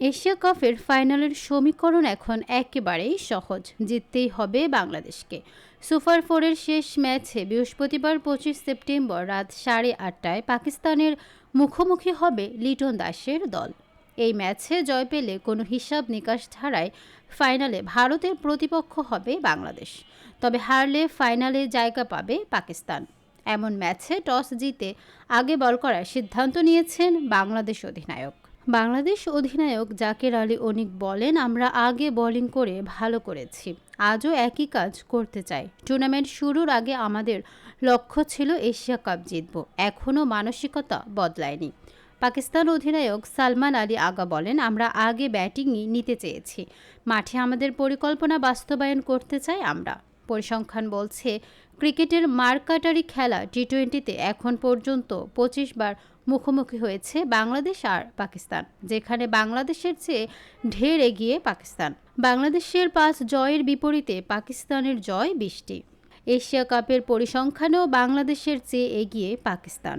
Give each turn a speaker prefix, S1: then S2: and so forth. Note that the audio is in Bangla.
S1: এশিয়া কাপের ফাইনালের সমীকরণ এখন একেবারেই সহজ। জিততেই হবে বাংলাদেশকে। সুপার ফোরের শেষ ম্যাচে বৃহস্পতিবার পঁচিশ সেপ্টেম্বর রাত সাড়ে আটটায় পাকিস্তানের মুখোমুখি হবে লিটন দাসের দল। এই ম্যাচে জয় পেলে কোনো হিসাব নিকাশ ছাড়াই ফাইনালে ভারতের প্রতিপক্ষ হবে বাংলাদেশ। তবে হারলে ফাইনালে জায়গা পাবে পাকিস্তান। এমন ম্যাচে টস জিতে আগে বল করার সিদ্ধান্ত নিয়েছেন বাংলাদেশ অধিনায়ক। বাংলাদেশ অধিনায়ক জাকের আলী অনিক বলেন, আমরা আগে বোলিং করে ভালো করেছি। আজও একই কাজ করতে চাই। টুর্নামেন্ট শুরুর আগে আমাদের লক্ষ্য ছিল এশিয়া কাপ জিতব। এখনও মানসিকতা বদলায়নি। পাকিস্তান অধিনায়ক সালমান আলী আগা বলেন, আমরা আগে ব্যাটিংই নিতে চেয়েছি। মাঠে আমাদের পরিকল্পনা বাস্তবায়ন করতে চাই আমরা। পরিসংখ্যান বলছে, ক্রিকেটের মারকাটারি খেলা টি টোয়েন্টিতে এখন পর্যন্ত পঁচিশ বার মুখোমুখি হয়েছে বাংলাদেশ আর পাকিস্তান, যেখানে বাংলাদেশের চেয়ে ঢের এগিয়ে পাকিস্তান। বাংলাদেশের পাঁচ জয়ের বিপরীতে পাকিস্তানের জয় বৃষ্টি এশিয়া কাপের পরিসংখ্যানেও বাংলাদেশের চেয়ে এগিয়ে পাকিস্তান।